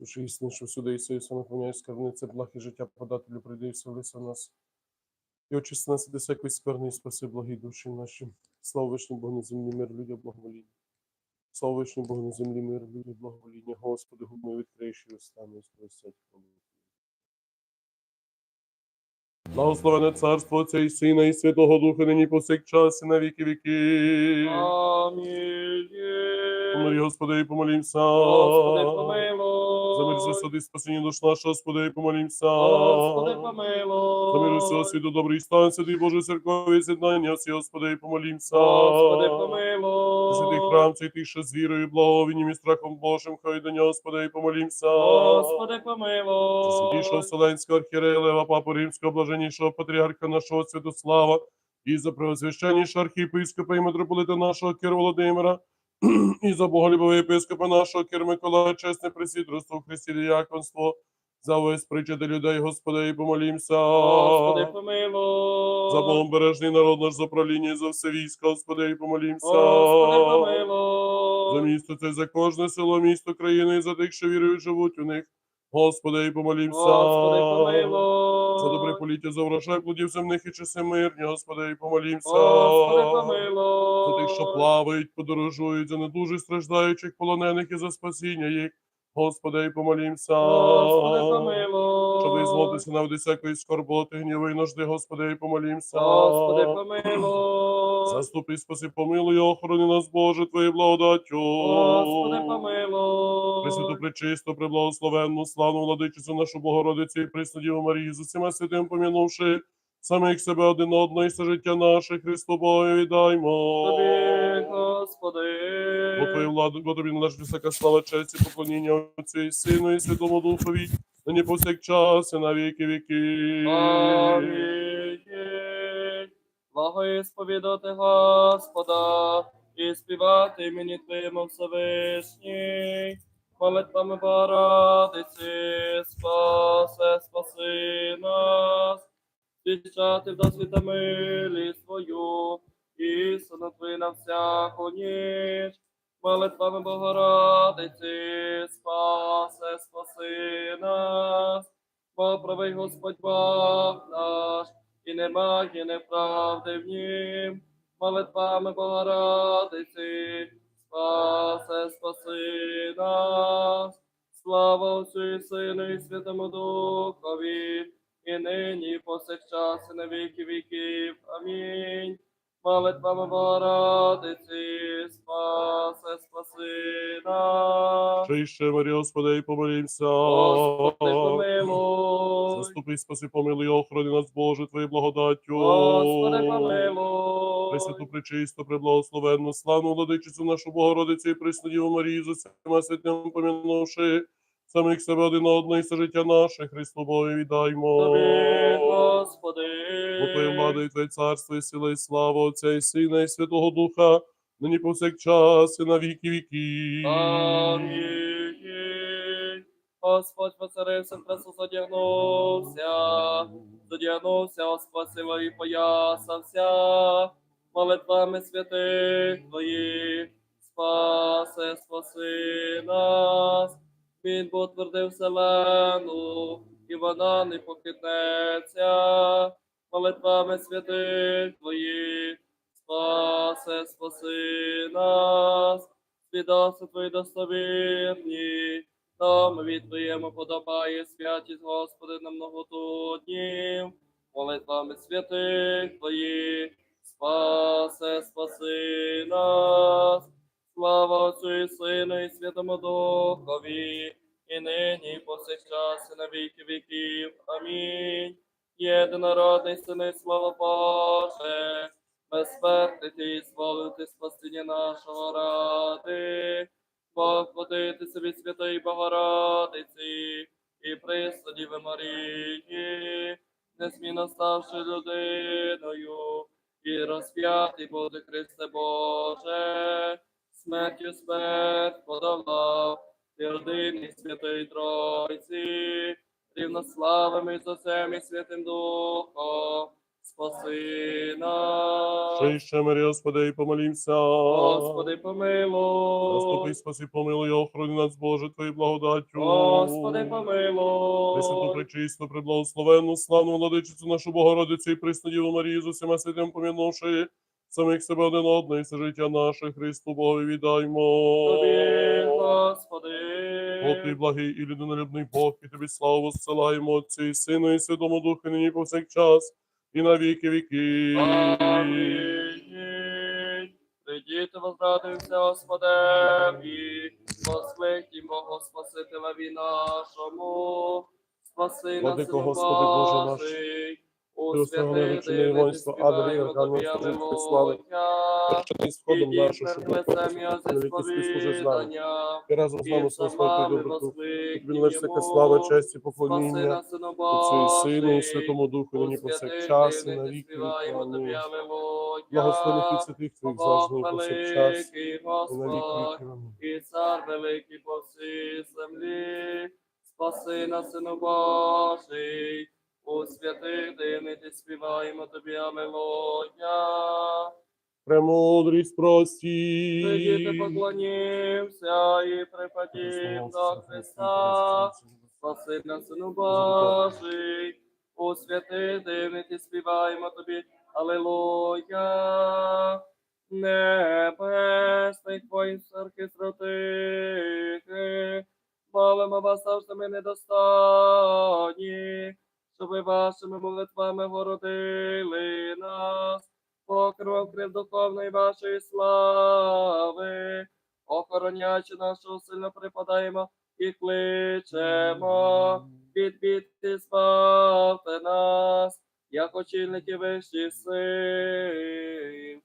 Душі істини, що всюди Ісу, Ісу, наповняє скарбниці, благ і життя подателю, прийди і вселися в нас. І очисти нас від всякої скверни, і спаси благі душі наші. Слава вишню Богу на землі, мир, людям, благовоління. Слава вишню Богу на землі, мир, людям, благовоління. Господи, губ мої відкриєш і остану, і спросять хвалу. Благословене царство Отця і Сина, і Святого Духа, нині повсякчас, і на віки віки. Амінь. Помилуй, Господи, помолімся. Господи, помилуй. За мир засади спасіння душ наша, Господи, помолімся. Господи, помилуй. За мир усього світу, добрий стан, святий Божий церкові з'єднання, всі, Господи, помолімся. Господи, помилуй. Святий храм, цей тише з вірою, благовінням і страхом Божим, хай до нього, Господи, помолімся. Господи, помилуй. Святішого Вселенського архієрея Лева, Папу Римського, блаженнішого патріарха нашого Святослава, і за преосвященнішого архієпископа і митрополита нашого Кир Володимира, і за боголюбового єпископа нашого Кир Миколая, чесне пресвітерство в Христі діяконство, за увесь причати людей, Господи, і помолімся. Господи, помилуй. За Богом бережний народ наш за правління і за все військо, Господи, і помолімся. Господи, помилуй. За місто це, за кожне село, місто країни, і за тих, що вірують, живуть у них. Господи, і помолімся. Господи, помилуй. За добре поліття, за врожай плодів земних і часи мирні, Господи, і помолімся. Господи, помилуй. За тих, що плавають, подорожують, за недужих страждаючих полонених і за спасіння їх. Господи, і помолімся. Господи, помилуй. Щоб визволитися від всякої скорботи, гніви і нужди, Господи, і помолімся. Господи, помилуй. Заступи, спаси, помилуй, охорони нас, Боже, Твоєю благодаттю. Господи, помилуй. Пресвяту, пречисту, преблагословенну, славну владичицю нашу Богородицю і присну Діву Марію, з усіма святим помінувши самих себе один одного і все життя наше, Христу Богу віддаймо. Тобі, Господи. Бо Твою владу, бо тобі належить всяка слава, честь і поклоніння Отцю і Сину і Святому Духові, нині повсякчас і на віки віки. Амінь. Благо сповідати Господа і співати мені Твоєму Всевишній. Молитвами Богородиці, спасе, спаси нас. Свідчати в досвіта милість Твою, істину Твою на всяку ніч. Молитвами Богородиці, спасе, спаси нас. Поправий Господь Бог наш, і немає неправди в нім. Молитвами Богородиці, спасе, спаси нас. Слава Отцю і Сину і Святому Духові, і нині, і повсякчас, і на віки віків. Амінь. Молитвами Богородиці, спасе, спаси нас. Ще й ще, Марія, Господи, і помолімся. Господи, помилуй. Заступи, спаси, помилуй, охорони нас, Боже, Твоєю благодаттю. Господи, помилуй. Пресвяту, пречисту, преблагословенну, славну владичицю нашу Богородицю і присну Діву Марію, з усіма святим помінувши самих себе один одного і все життя наше, Христу Богу віддаймо. Тобі, Господи. Бо Твоє влада і Твоє царство, і сила, і слава Отця і Сина, і Святого Духа, нині повсякчас, і на віки віки. Амінь. Господь поцарився, Христос задягнувся, задягнувся, Господь силою і поясався, молитвами святих Твоїх, спасе, спаси нас. Він потвердив вселену, і вона не похитнеться, молитвами святих Твоїх, спасе, спаси нас, свідоцтво Твої достовірні, нам від Твоєму подобає святість Господи на многоту днів, молитвами святих Твоїх, спасе, спаси нас, слава Отцю і Сину і Святому Духові, і нині, і повсякчас, і на віки віків. Амінь. Єдинородний Сини, слава Боже, безсмертний ти, зволити спасіння нашого ради, Водитися від Святої Богородиці і присладіви Марії, незмінно ставши людиною, і розп'ятий буде Христе Боже, смертю смерть подолав, і родині Святої Тройці, рівнославими з Отцем і Святим Духом, спаси нас. Ще й мирі, Господи, і помолімся. Господи, помилуй. Заступи, спаси, помилуй, охорони нас, Боже, Твоєю благодаттю. Господи, помилуй. Пресвяту, пречисту, преблагословенну, славну владичицю нашу Богородицю і приснодіву Марію з усіма святим помінувши самих себе один одного і все життя наше, Христу Богові віддаймо. Тобі, Господи. Бо ти благий і людинолюбний Бог, і тобі славу воссилаємо Отцю і Сину, і Святому Духу, нині повсякчас, і на віки віки. Амінь. Придіти воздрадуємося Господеві, воскликнімо Богу Спасителеві нашому, спаси нас, Господи, Боже наш, у святий Адель, співаємо тобі слави. Алілуя. Сходом нашу, щоб нами. сповідання, Ти разом з нами і псалмами доброту. Воскликнім належить така слава, честь і поклоніння. Отцю і Сину, і Святому Духу, нині повсякчас, і на віки Амінь. Алілуя. Благословених і святих Твоїх завжди, і повсякчас, і на віки Амінь. і цар великий по всій землі. Спаси нас, Сину Божий, у святих дивних і співаємо тобі Алілуя. Премудрість прості. поклонімся і припадім до Христа. Спаси нас, Сину Божий, у святих дивних співаємо тобі, Аллилуйя. Небесних воїн церкви святих, молимо вас завжди ми недостанні, щоб ви вашими молитвами городили нас, покров духовної вашої слави, охоронячи нашого сильно припадаємо і кличемо, від біди збавте нас, як очільники вищих сил.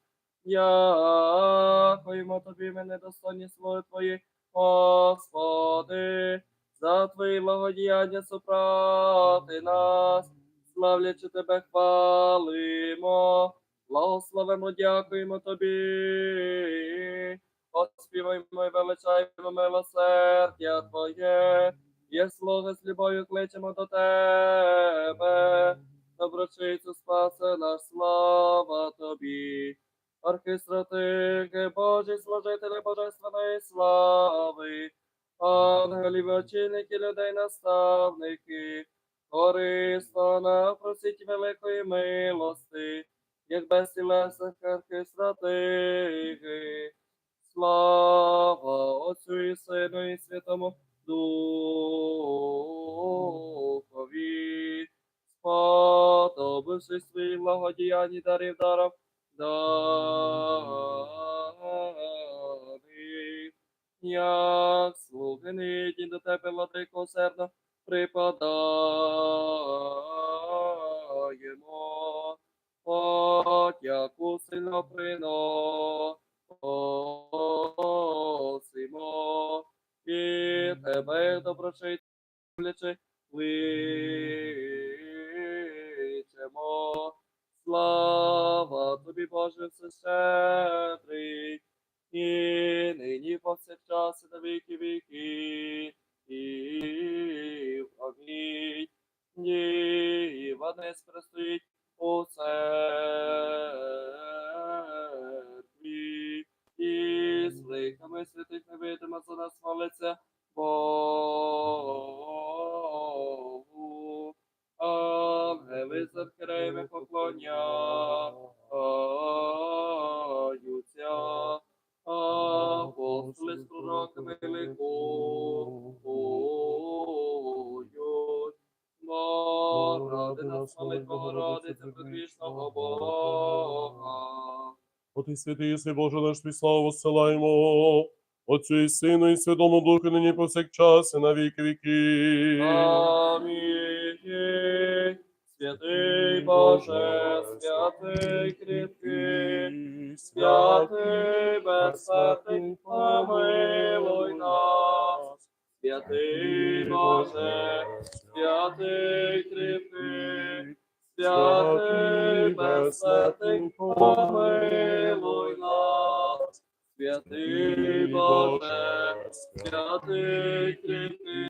Дякуємо тобі, ми недостойні слови твої, Господи, за твої благодіяння супроти нас, славлячи тебе, хвалимо, благословимо, дякуємо тобі. Оспіваємо і величаємо милосердя Твоє, є слуги з любов'ю кличемо до Тебе, доброчицю спасе наш слава Тобі. Архистратики, Божі служителі Божественної слави, ангелів, очільники людей, наставники, корисно нам просіть великої милости, безцілесних архистратики. Слава Отцю і Сину і Святому Духові. Сподобившись своїх благодіянь дарів даром даних, як слуги нині до тебе, владико, сердно припадаємо, подяку сильно приносимо, і тебе доброчить кличемо. Слава тобі, Боже, всещедрий, і нині повсякчас лихами святих невидима за нас молиться Богу. Ангели з архиереями поклоняються. Апостоли з пророками ликують. Богради нас молить Богородиця предвічного Бога. От і святий єси Боже наш твій славу посилаємо. Отцю і Сину, і Святому Духу, нині повсякчас, і на віки віки. Амінь. Святий Боже, святий кріпкий, святий безсмертний, помилуй нас. Святий Боже, святий кріпкий, святий безсмертний, помилуй нас. Святий Боже, святий кріпкий,